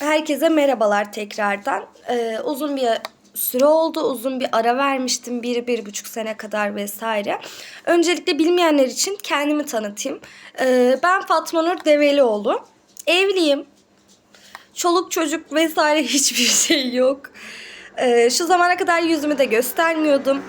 Herkese merhabalar tekrardan. Ee, uzun bir süre oldu. Uzun bir ara vermiştim. Bir, bir buçuk sene kadar vesaire. Öncelikle bilmeyenler için kendimi tanıtayım. Ee, ben Fatma Nur Develioğlu. Evliyim. Çoluk çocuk vesaire hiçbir şey yok. Ee, şu zamana kadar yüzümü de göstermiyordum.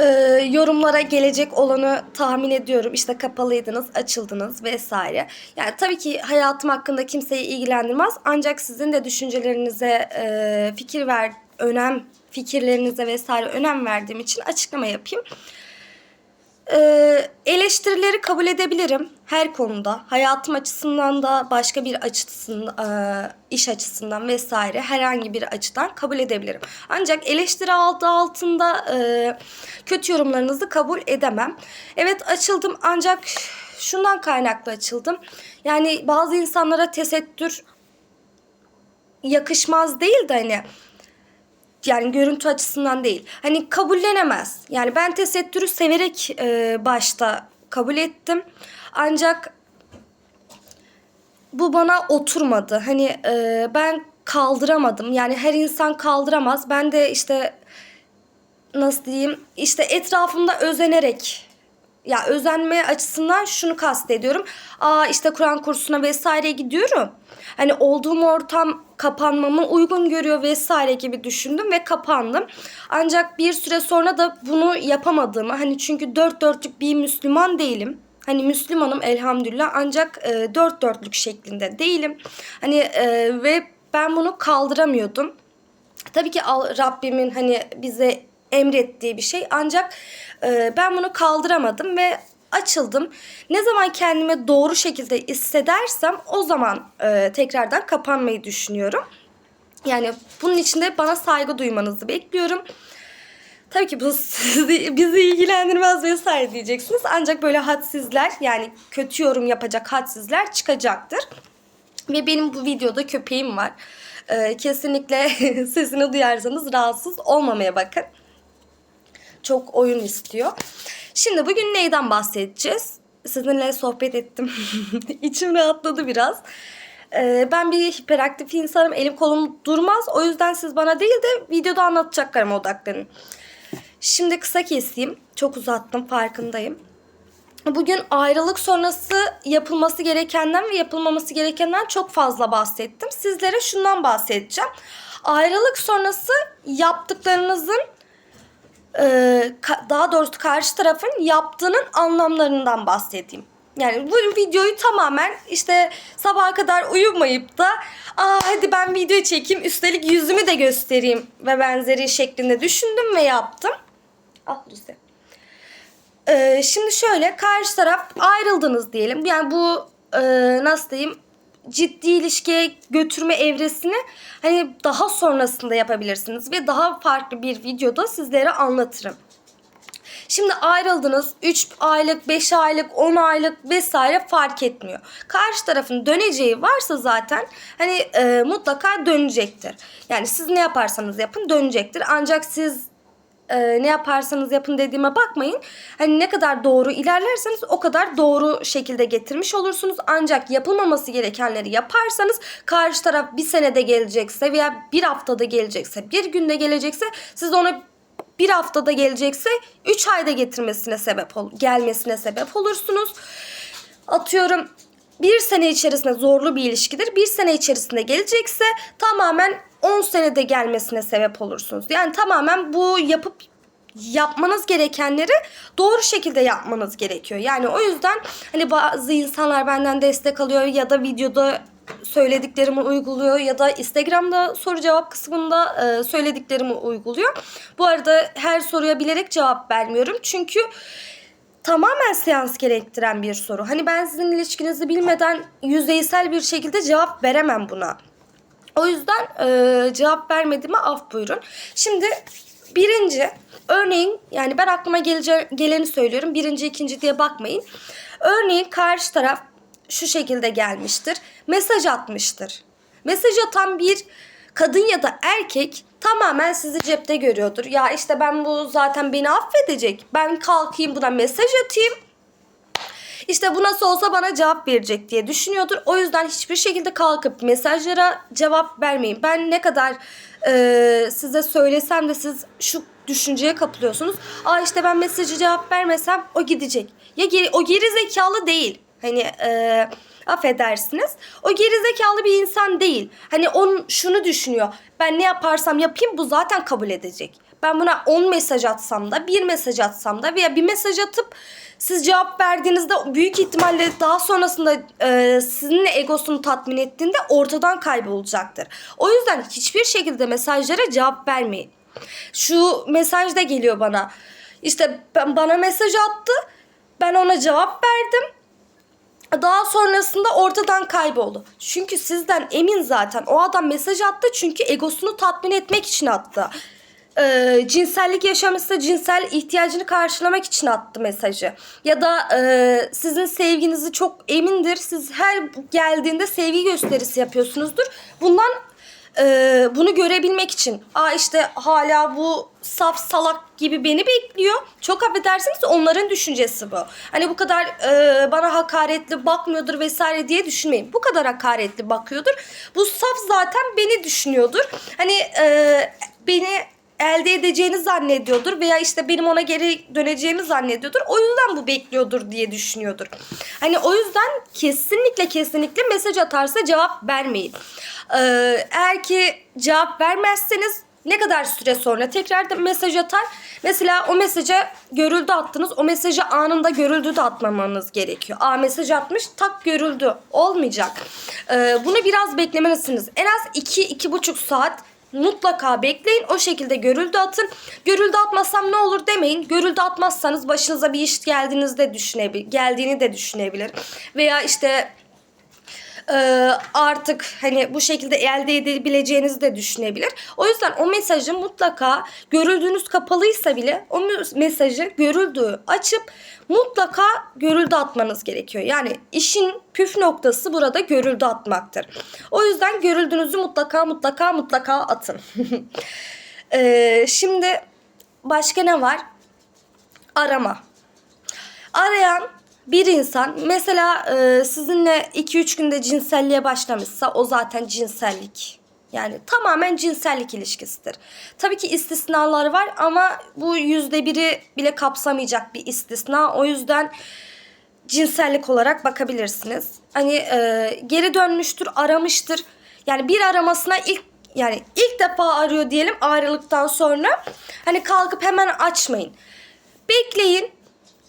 Ee, yorumlara gelecek olanı tahmin ediyorum. İşte kapalıydınız, açıldınız vesaire. Yani tabii ki hayatım hakkında kimseyi ilgilendirmez. Ancak sizin de düşüncelerinize e, fikir ver, önem fikirlerinize vesaire önem verdiğim için açıklama yapayım. Ee, eleştirileri kabul edebilirim her konuda. Hayatım açısından da başka bir açısından, e, iş açısından vesaire herhangi bir açıdan kabul edebilirim. Ancak eleştiri adı altında e, kötü yorumlarınızı kabul edemem. Evet açıldım ancak şundan kaynaklı açıldım. Yani bazı insanlara tesettür yakışmaz değil de hani yani görüntü açısından değil. Hani kabullenemez. Yani ben tesettürü severek e, başta kabul ettim. Ancak bu bana oturmadı. Hani e, ben kaldıramadım. Yani her insan kaldıramaz. Ben de işte nasıl diyeyim işte etrafımda özenerek ya özenme açısından şunu kastediyorum. Aa işte Kur'an kursuna vesaire gidiyorum. Hani olduğum ortam kapanmamı uygun görüyor vesaire gibi düşündüm ve kapandım. Ancak bir süre sonra da bunu yapamadığımı hani çünkü dört dörtlük bir Müslüman değilim. Hani Müslümanım elhamdülillah ancak e, dört dörtlük şeklinde değilim. Hani e, ve ben bunu kaldıramıyordum. Tabii ki Rabbimin hani bize emrettiği bir şey ancak e, ben bunu kaldıramadım ve açıldım. Ne zaman kendimi doğru şekilde hissedersem o zaman e, tekrardan kapanmayı düşünüyorum. Yani bunun için de bana saygı duymanızı bekliyorum. Tabii ki bu sizi, bizi ilgilendirmez vesaire diyeceksiniz. Ancak böyle hadsizler yani kötü yorum yapacak hadsizler çıkacaktır. Ve benim bu videoda köpeğim var. Ee, kesinlikle sesini duyarsanız rahatsız olmamaya bakın. Çok oyun istiyor. Şimdi bugün neyden bahsedeceğiz? Sizinle sohbet ettim. İçim rahatladı biraz. Ee, ben bir hiperaktif insanım. Elim kolum durmaz. O yüzden siz bana değil de videoda anlatacaklarıma odaklanın. Şimdi kısa keseyim. Çok uzattım farkındayım. Bugün ayrılık sonrası yapılması gerekenden ve yapılmaması gerekenden çok fazla bahsettim. Sizlere şundan bahsedeceğim. Ayrılık sonrası yaptıklarınızın e, daha doğrusu karşı tarafın yaptığının anlamlarından bahsedeyim. Yani bu videoyu tamamen işte sabaha kadar uyumayıp da aa hadi ben video çekeyim üstelik yüzümü de göstereyim ve benzeri şeklinde düşündüm ve yaptım. Ah Lucy. Ee, şimdi şöyle karşı taraf ayrıldınız diyelim. Yani bu e, nasıl diyeyim ciddi ilişkiye götürme evresini hani daha sonrasında yapabilirsiniz ve daha farklı bir videoda sizlere anlatırım. Şimdi ayrıldınız 3 aylık, 5 aylık, 10 aylık vesaire fark etmiyor. Karşı tarafın döneceği varsa zaten hani e, mutlaka dönecektir. Yani siz ne yaparsanız yapın dönecektir. Ancak siz e, ne yaparsanız yapın dediğime bakmayın. Hani ne kadar doğru ilerlerseniz o kadar doğru şekilde getirmiş olursunuz. Ancak yapılmaması gerekenleri yaparsanız karşı taraf bir senede gelecekse veya bir haftada gelecekse, bir günde gelecekse siz ona bir haftada gelecekse 3 ayda getirmesine sebep ol gelmesine sebep olursunuz. Atıyorum bir sene içerisinde zorlu bir ilişkidir. Bir sene içerisinde gelecekse tamamen 10 senede gelmesine sebep olursunuz. Yani tamamen bu yapıp yapmanız gerekenleri doğru şekilde yapmanız gerekiyor. Yani o yüzden hani bazı insanlar benden destek alıyor ya da videoda söylediklerimi uyguluyor ya da Instagram'da soru cevap kısmında e, söylediklerimi uyguluyor. Bu arada her soruya bilerek cevap vermiyorum. Çünkü tamamen seans gerektiren bir soru. Hani ben sizin ilişkinizi bilmeden yüzeysel bir şekilde cevap veremem buna. O yüzden e, cevap vermediğime af buyurun. Şimdi birinci örneğin yani ben aklıma gelece, geleni söylüyorum. Birinci ikinci diye bakmayın. Örneğin karşı taraf şu şekilde gelmiştir. Mesaj atmıştır. Mesaj atan bir kadın ya da erkek tamamen sizi cepte görüyordur. Ya işte ben bu zaten beni affedecek. Ben kalkayım buna mesaj atayım. İşte bu nasıl olsa bana cevap verecek diye düşünüyordur. O yüzden hiçbir şekilde kalkıp mesajlara cevap vermeyin. Ben ne kadar e, size söylesem de siz şu düşünceye kapılıyorsunuz. Aa işte ben mesajı cevap vermesem o gidecek. Ya geri, o geri zekalı değil. Hani e, affedersiniz. O geri zekalı bir insan değil. Hani onun şunu düşünüyor. Ben ne yaparsam yapayım bu zaten kabul edecek. Ben buna 10 mesaj atsam da, bir mesaj atsam da veya bir mesaj atıp siz cevap verdiğinizde büyük ihtimalle daha sonrasında e, sizinle egosunu tatmin ettiğinde ortadan kaybolacaktır. O yüzden hiçbir şekilde mesajlara cevap vermeyin. Şu mesaj da geliyor bana. İşte ben, bana mesaj attı. Ben ona cevap verdim. Daha sonrasında ortadan kayboldu. Çünkü sizden emin zaten. O adam mesaj attı çünkü egosunu tatmin etmek için attı. Ee, cinsellik yaşamışsa cinsel ihtiyacını karşılamak için attı mesajı. Ya da e, sizin sevginizi çok emindir. Siz her geldiğinde sevgi gösterisi yapıyorsunuzdur. Bundan e, bunu görebilmek için. Aa işte hala bu saf salak gibi beni bekliyor. Çok affedersiniz onların düşüncesi bu. Hani bu kadar e, bana hakaretli bakmıyordur vesaire diye düşünmeyin. Bu kadar hakaretli bakıyordur. Bu saf zaten beni düşünüyordur. Hani e, beni elde edeceğini zannediyordur veya işte benim ona geri döneceğimi zannediyordur. O yüzden bu bekliyordur diye düşünüyordur. Hani o yüzden kesinlikle kesinlikle mesaj atarsa cevap vermeyin. Ee, eğer ki cevap vermezseniz ne kadar süre sonra tekrar da mesaj atar. Mesela o mesaja görüldü attınız. O mesajı anında görüldü de atmamanız gerekiyor. Aa mesaj atmış tak görüldü. Olmayacak. Ee, bunu biraz beklemelisiniz. En az 2-2,5 saat mutlaka bekleyin. O şekilde görüldü atın. Görüldü atmasam ne olur demeyin. Görüldü atmazsanız başınıza bir iş geldiğinizde düşünebilir, geldiğini de düşünebilir. Veya işte e, artık hani bu şekilde elde edebileceğinizi de düşünebilir. O yüzden o mesajı mutlaka görüldüğünüz kapalıysa bile o mesajı görüldüğü açıp mutlaka görüldü atmanız gerekiyor. Yani işin püf noktası burada görüldü atmaktır. O yüzden görüldüğünüzü mutlaka mutlaka mutlaka atın. E, şimdi başka ne var? Arama. Arayan bir insan mesela e, sizinle 2-3 günde cinselliğe başlamışsa o zaten cinsellik. Yani tamamen cinsellik ilişkisidir. Tabii ki istisnalar var ama bu yüzde biri bile kapsamayacak bir istisna. O yüzden cinsellik olarak bakabilirsiniz. Hani e, geri dönmüştür, aramıştır. Yani bir aramasına ilk yani ilk defa arıyor diyelim ayrılıktan sonra. Hani kalkıp hemen açmayın. Bekleyin.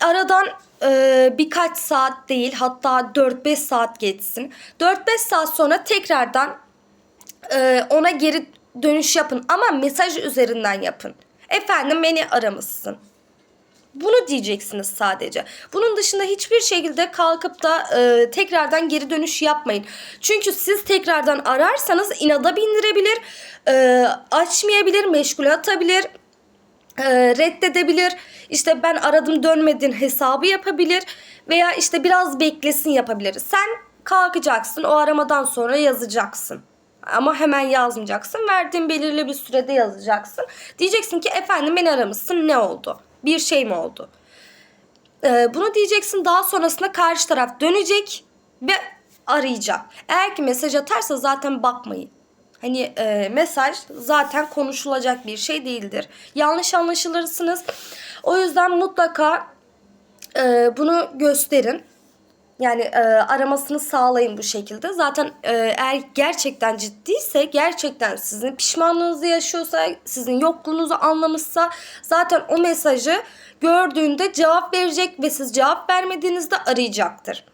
Aradan e, birkaç saat değil hatta 4-5 saat geçsin. 4-5 saat sonra tekrardan e, ona geri dönüş yapın ama mesaj üzerinden yapın. Efendim beni aramışsın. Bunu diyeceksiniz sadece. Bunun dışında hiçbir şekilde kalkıp da e, tekrardan geri dönüş yapmayın. Çünkü siz tekrardan ararsanız inada bindirebilir, e, açmayabilir, meşgule atabilir, e, reddedebilir. İşte ben aradım dönmedin hesabı yapabilir veya işte biraz beklesin yapabilir. Sen kalkacaksın o aramadan sonra yazacaksın. Ama hemen yazmayacaksın. Verdiğin belirli bir sürede yazacaksın. Diyeceksin ki efendim beni aramışsın ne oldu? Bir şey mi oldu? Ee, bunu diyeceksin daha sonrasında karşı taraf dönecek ve arayacak. Eğer ki mesaj atarsa zaten bakmayın. Hani e, mesaj zaten konuşulacak bir şey değildir. Yanlış anlaşılırsınız. O yüzden mutlaka e, bunu gösterin. Yani e, aramasını sağlayın bu şekilde. Zaten e, eğer gerçekten ciddiyse, gerçekten sizin pişmanlığınızı yaşıyorsa, sizin yokluğunuzu anlamışsa zaten o mesajı gördüğünde cevap verecek ve siz cevap vermediğinizde arayacaktır.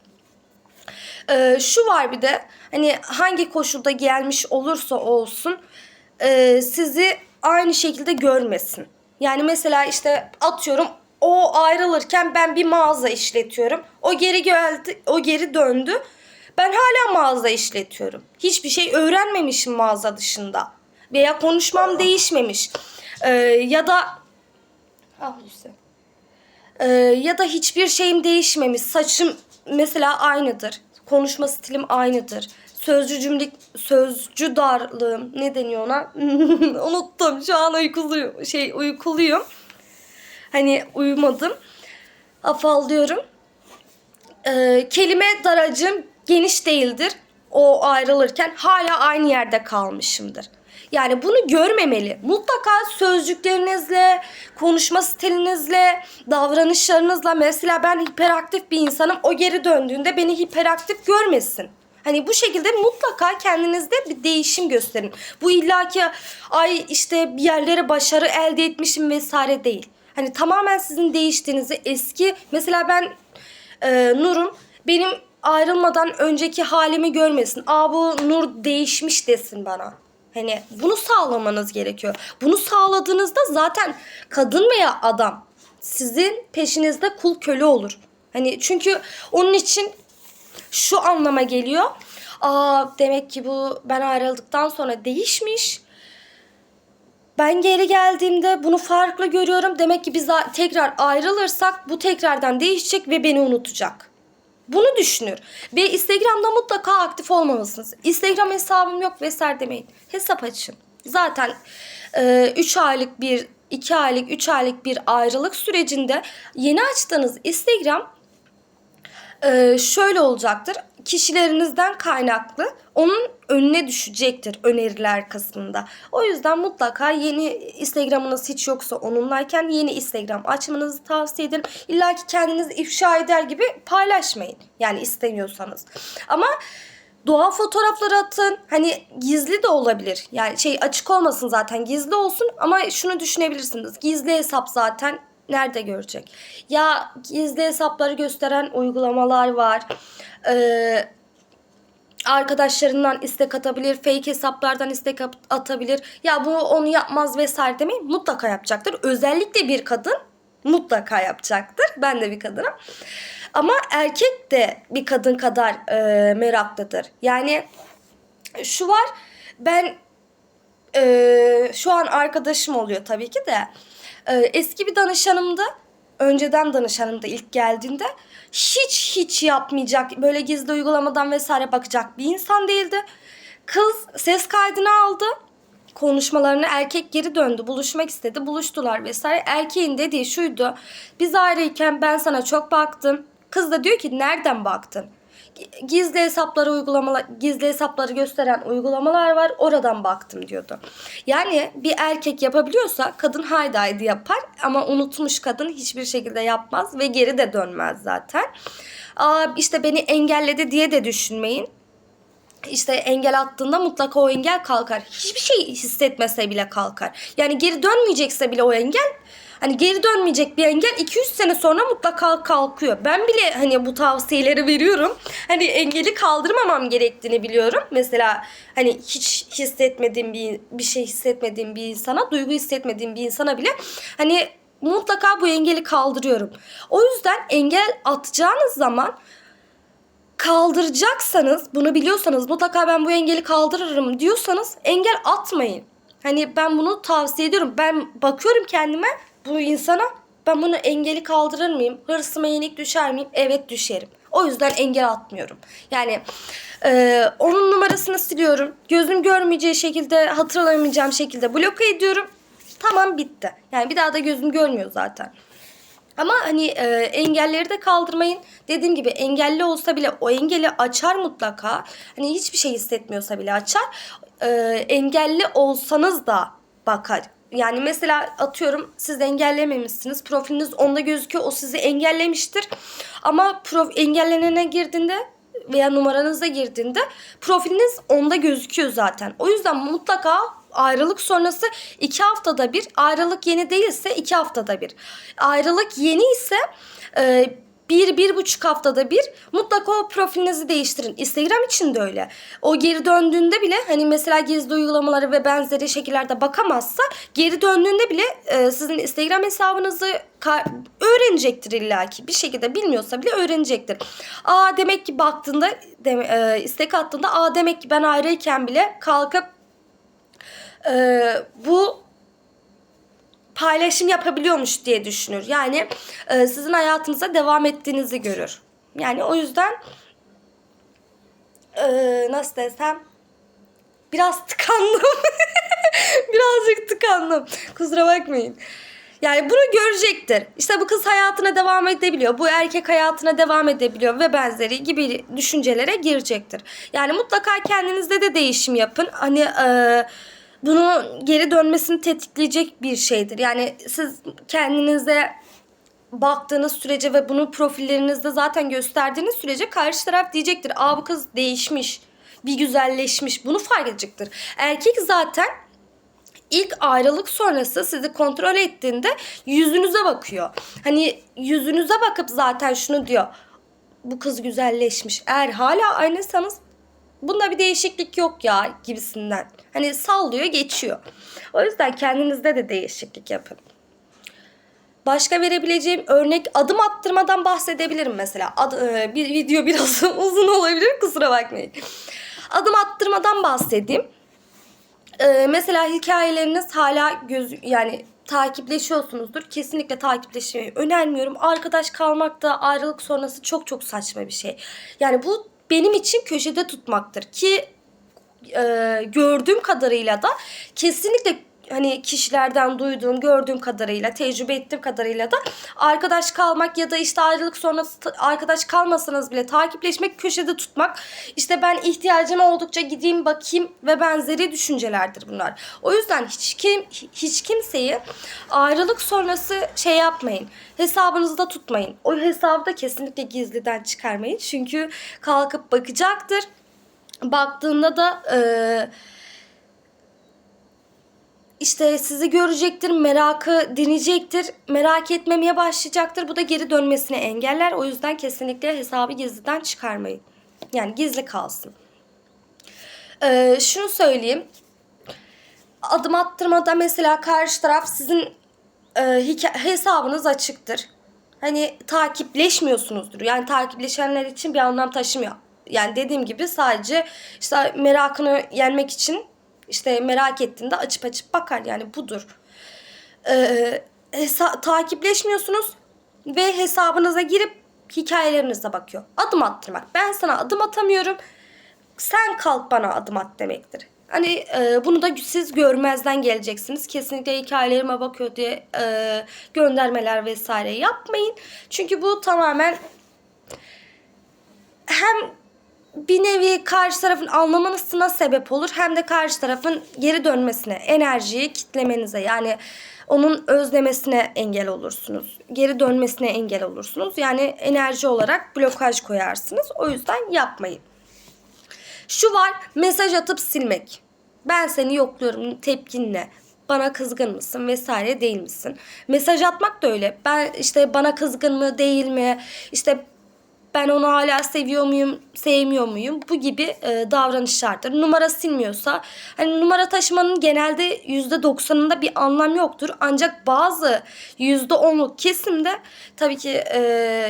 E, şu var bir de hani hangi koşulda gelmiş olursa olsun e, sizi aynı şekilde görmesin. Yani mesela işte atıyorum o ayrılırken ben bir mağaza işletiyorum. O geri geldi, o geri döndü. Ben hala mağaza işletiyorum. Hiçbir şey öğrenmemişim mağaza dışında. Veya konuşmam değişmemiş. Ee, ya da ah Hüseyin. Ee, ya da hiçbir şeyim değişmemiş. Saçım mesela aynıdır. Konuşma stilim aynıdır. Sözcü cümle sözcü darlığım ne deniyor ona? Unuttum. Şu an uykuluyum. Şey uykuluyum. Hani uyumadım. Afallıyorum. e, kelime daracım geniş değildir. O ayrılırken hala aynı yerde kalmışımdır. Yani bunu görmemeli. Mutlaka sözcüklerinizle, konuşma stilinizle, davranışlarınızla mesela ben hiperaktif bir insanım. O geri döndüğünde beni hiperaktif görmesin. Hani bu şekilde mutlaka kendinizde bir değişim gösterin. Bu illaki ay işte bir yerlere başarı elde etmişim vesaire değil. Hani tamamen sizin değiştiğinizi eski mesela ben e, Nur'un benim ayrılmadan önceki halimi görmesin. Aa bu Nur değişmiş desin bana. Hani bunu sağlamanız gerekiyor. Bunu sağladığınızda zaten kadın veya adam sizin peşinizde kul köle olur. Hani çünkü onun için şu anlama geliyor. Aa demek ki bu ben ayrıldıktan sonra değişmiş. Ben geri geldiğimde bunu farklı görüyorum. Demek ki biz tekrar ayrılırsak bu tekrardan değişecek ve beni unutacak. Bunu düşünür. Ve Instagram'da mutlaka aktif olmalısınız. Instagram hesabım yok vesaire demeyin. Hesap açın. Zaten 3 aylık bir, 2 aylık, 3 aylık bir ayrılık sürecinde yeni açtığınız Instagram e, şöyle olacaktır. Kişilerinizden kaynaklı onun önüne düşecektir öneriler kısmında. O yüzden mutlaka yeni Instagram'ınız hiç yoksa onunlayken yeni Instagram açmanızı tavsiye ederim. İlla ki kendinizi ifşa eder gibi paylaşmayın. Yani istemiyorsanız. Ama doğal fotoğrafları atın. Hani gizli de olabilir. Yani şey açık olmasın zaten gizli olsun ama şunu düşünebilirsiniz. Gizli hesap zaten nerede görecek? Ya gizli hesapları gösteren uygulamalar var. Ee, arkadaşlarından istek atabilir, fake hesaplardan istek at- atabilir. Ya bu onu yapmaz vesaire demeyin. Mutlaka yapacaktır. Özellikle bir kadın mutlaka yapacaktır. Ben de bir kadınım. Ama erkek de bir kadın kadar e, meraklıdır. Yani şu var ben e, şu an arkadaşım oluyor tabii ki de e, eski bir danışanımdı. Önceden danışanımda ilk geldiğinde hiç hiç yapmayacak böyle gizli uygulamadan vesaire bakacak bir insan değildi. Kız ses kaydını aldı. Konuşmalarını erkek geri döndü. Buluşmak istedi. Buluştular vesaire. Erkeğin dediği şuydu. Biz ayrıyken ben sana çok baktım. Kız da diyor ki nereden baktın? Gizli hesapları uygulamalar gizli hesapları gösteren uygulamalar var oradan baktım diyordu. Yani bir erkek yapabiliyorsa kadın haydi haydi yapar ama unutmuş kadın hiçbir şekilde yapmaz ve geri de dönmez zaten. Aa, işte beni engelledi diye de düşünmeyin. İşte engel attığında mutlaka o engel kalkar. Hiçbir şey hissetmese bile kalkar. Yani geri dönmeyecekse bile o engel Hani geri dönmeyecek bir engel 200 sene sonra mutlaka kalkıyor. Ben bile hani bu tavsiyeleri veriyorum. Hani engeli kaldırmamam gerektiğini biliyorum. Mesela hani hiç hissetmediğim bir bir şey hissetmediğim bir insana, duygu hissetmediğim bir insana bile hani mutlaka bu engeli kaldırıyorum. O yüzden engel atacağınız zaman kaldıracaksanız, bunu biliyorsanız mutlaka ben bu engeli kaldırırım diyorsanız engel atmayın. Hani ben bunu tavsiye ediyorum. Ben bakıyorum kendime bu insana ben bunu engeli kaldırır mıyım? Hırsıma yenik düşer miyim? Evet düşerim. O yüzden engel atmıyorum. Yani e, onun numarasını siliyorum. Gözüm görmeyeceği şekilde, hatırlamayacağım şekilde bloke ediyorum. Tamam bitti. Yani bir daha da gözüm görmüyor zaten. Ama hani e, engelleri de kaldırmayın. Dediğim gibi engelli olsa bile o engeli açar mutlaka. Hani hiçbir şey hissetmiyorsa bile açar. E, engelli olsanız da bakar. Yani mesela atıyorum siz engellememişsiniz. Profiliniz onda gözüküyor. O sizi engellemiştir. Ama prof engellenene girdiğinde veya numaranıza girdiğinde profiliniz onda gözüküyor zaten. O yüzden mutlaka ayrılık sonrası iki haftada bir, ayrılık yeni değilse iki haftada bir. Ayrılık yeni ise e, bir, bir buçuk haftada bir mutlaka o profilinizi değiştirin. Instagram için de öyle. O geri döndüğünde bile hani mesela gizli uygulamaları ve benzeri şekillerde bakamazsa geri döndüğünde bile e, sizin Instagram hesabınızı öğrenecektir illaki. Bir şekilde bilmiyorsa bile öğrenecektir. Aa demek ki baktığında de, e, istek attığında aa demek ki ben ayrıyken bile kalkıp e, bu paylaşım yapabiliyormuş diye düşünür. Yani e, sizin hayatınıza devam ettiğinizi görür. Yani o yüzden e, nasıl desem biraz tıkandım. Birazcık tıkandım. Kusura bakmayın. Yani bunu görecektir. İşte bu kız hayatına devam edebiliyor. Bu erkek hayatına devam edebiliyor ve benzeri gibi düşüncelere girecektir. Yani mutlaka kendinizde de değişim yapın. Hani e, bunu geri dönmesini tetikleyecek bir şeydir. Yani siz kendinize baktığınız sürece ve bunu profillerinizde zaten gösterdiğiniz sürece karşı taraf diyecektir. Aa bu kız değişmiş, bir güzelleşmiş. Bunu fark edecektir. Erkek zaten ilk ayrılık sonrası sizi kontrol ettiğinde yüzünüze bakıyor. Hani yüzünüze bakıp zaten şunu diyor. Bu kız güzelleşmiş. Eğer hala aynıysanız bunda bir değişiklik yok ya gibisinden. Hani sallıyor geçiyor. O yüzden kendinizde de değişiklik yapın. Başka verebileceğim örnek adım attırmadan bahsedebilirim mesela. Ad, e, bir video biraz uzun olabilir kusura bakmayın. Adım attırmadan bahsedeyim. Ee, mesela hikayeleriniz hala göz yani takipleşiyorsunuzdur. Kesinlikle takipleşmeyi önermiyorum. Arkadaş kalmak da ayrılık sonrası çok çok saçma bir şey. Yani bu benim için köşede tutmaktır ki e, gördüğüm kadarıyla da kesinlikle hani kişilerden duyduğum, gördüğüm kadarıyla, tecrübe ettiğim kadarıyla da arkadaş kalmak ya da işte ayrılık sonrası arkadaş kalmasanız bile takipleşmek, köşede tutmak. işte ben ihtiyacım oldukça gideyim bakayım ve benzeri düşüncelerdir bunlar. O yüzden hiç kim hiç kimseyi ayrılık sonrası şey yapmayın. Hesabınızda tutmayın. O hesabı da kesinlikle gizliden çıkarmayın. Çünkü kalkıp bakacaktır. Baktığında da eee işte sizi görecektir, merakı dinleyecektir, merak etmemeye başlayacaktır. Bu da geri dönmesini engeller. O yüzden kesinlikle hesabı gizliden çıkarmayın. Yani gizli kalsın. Ee, şunu söyleyeyim. Adım attırmada mesela karşı taraf sizin e, hesabınız açıktır. Hani takipleşmiyorsunuzdur. Yani takipleşenler için bir anlam taşımıyor. Yani dediğim gibi sadece işte merakını yenmek için işte merak ettiğinde açıp açıp bakar yani budur. Ee, takipleşmiyorsunuz ve hesabınıza girip hikayelerinize bakıyor. Adım attırmak. Ben sana adım atamıyorum. Sen kalk bana adım at demektir. Hani e, bunu da siz görmezden geleceksiniz. Kesinlikle hikayelerime bakıyor diye e, göndermeler vesaire yapmayın. Çünkü bu tamamen hem bir nevi karşı tarafın anlamasına sebep olur hem de karşı tarafın geri dönmesine, enerjiyi kitlemenize yani onun özlemesine engel olursunuz. Geri dönmesine engel olursunuz. Yani enerji olarak blokaj koyarsınız. O yüzden yapmayın. Şu var mesaj atıp silmek. Ben seni yokluyorum tepkin ne? Bana kızgın mısın vesaire değil misin? Mesaj atmak da öyle. Ben işte bana kızgın mı değil mi? İşte ben onu hala seviyor muyum, sevmiyor muyum? Bu gibi e, davranışlardır. Numara silmiyorsa, hani numara taşımanın genelde %90'ında bir anlam yoktur. Ancak bazı %10'luk kesimde, tabii ki e,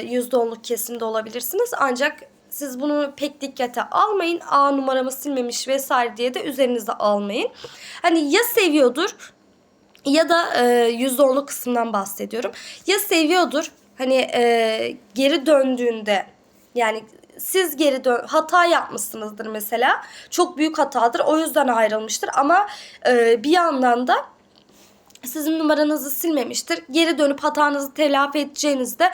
%10'luk kesimde olabilirsiniz. Ancak siz bunu pek dikkate almayın. A numaramı silmemiş vesaire diye de üzerinize almayın. Hani ya seviyordur ya da e, %10'luk kısımdan bahsediyorum. Ya seviyordur hani e, geri döndüğünde yani siz geri dön hata yapmışsınızdır mesela. Çok büyük hatadır. O yüzden ayrılmıştır ama e, bir yandan da sizin numaranızı silmemiştir. Geri dönüp hatanızı telafi edeceğinizde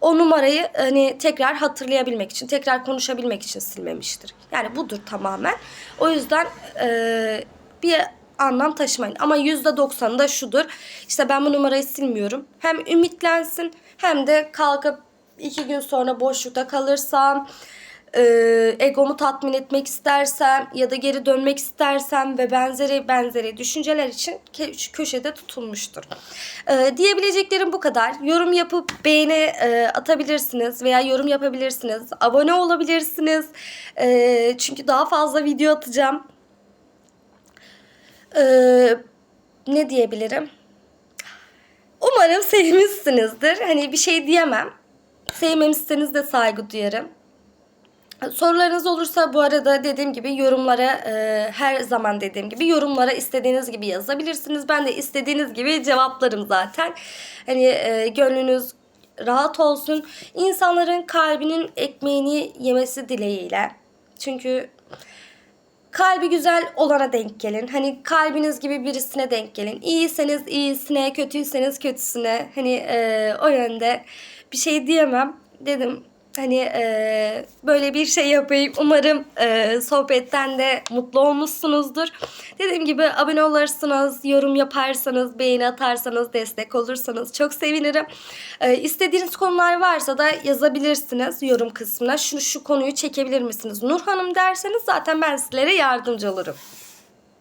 o numarayı hani tekrar hatırlayabilmek için, tekrar konuşabilmek için silmemiştir. Yani budur tamamen. O yüzden e, bir anlam taşımayın. Ama %90'ı da şudur. İşte ben bu numarayı silmiyorum. Hem ümitlensin hem de kalkıp iki gün sonra boşlukta kalırsam e, egomu tatmin etmek istersem ya da geri dönmek istersem ve benzeri benzeri düşünceler için köşede tutulmuştur. E, diyebileceklerim bu kadar. Yorum yapıp beğeni e, atabilirsiniz veya yorum yapabilirsiniz. Abone olabilirsiniz. E, çünkü daha fazla video atacağım. E, ne diyebilirim? Umarım sevmişsinizdir. Hani bir şey diyemem. Sevmemişseniz de saygı duyarım. Sorularınız olursa bu arada dediğim gibi yorumlara e, her zaman dediğim gibi yorumlara istediğiniz gibi yazabilirsiniz. Ben de istediğiniz gibi cevaplarım zaten. Hani e, gönlünüz rahat olsun. İnsanların kalbinin ekmeğini yemesi dileğiyle. Çünkü kalbi güzel olana denk gelin. Hani kalbiniz gibi birisine denk gelin. İyiyseniz iyisine, kötüyseniz kötüsüne. Hani e, o yönde bir şey diyemem. Dedim hani e, böyle bir şey yapayım. Umarım e, sohbetten de mutlu olmuşsunuzdur. Dediğim gibi abone olursanız, yorum yaparsanız, beğeni atarsanız, destek olursanız çok sevinirim. E, istediğiniz konular varsa da yazabilirsiniz yorum kısmına. Şu, şu konuyu çekebilir misiniz? Nur Hanım derseniz zaten ben sizlere yardımcı olurum.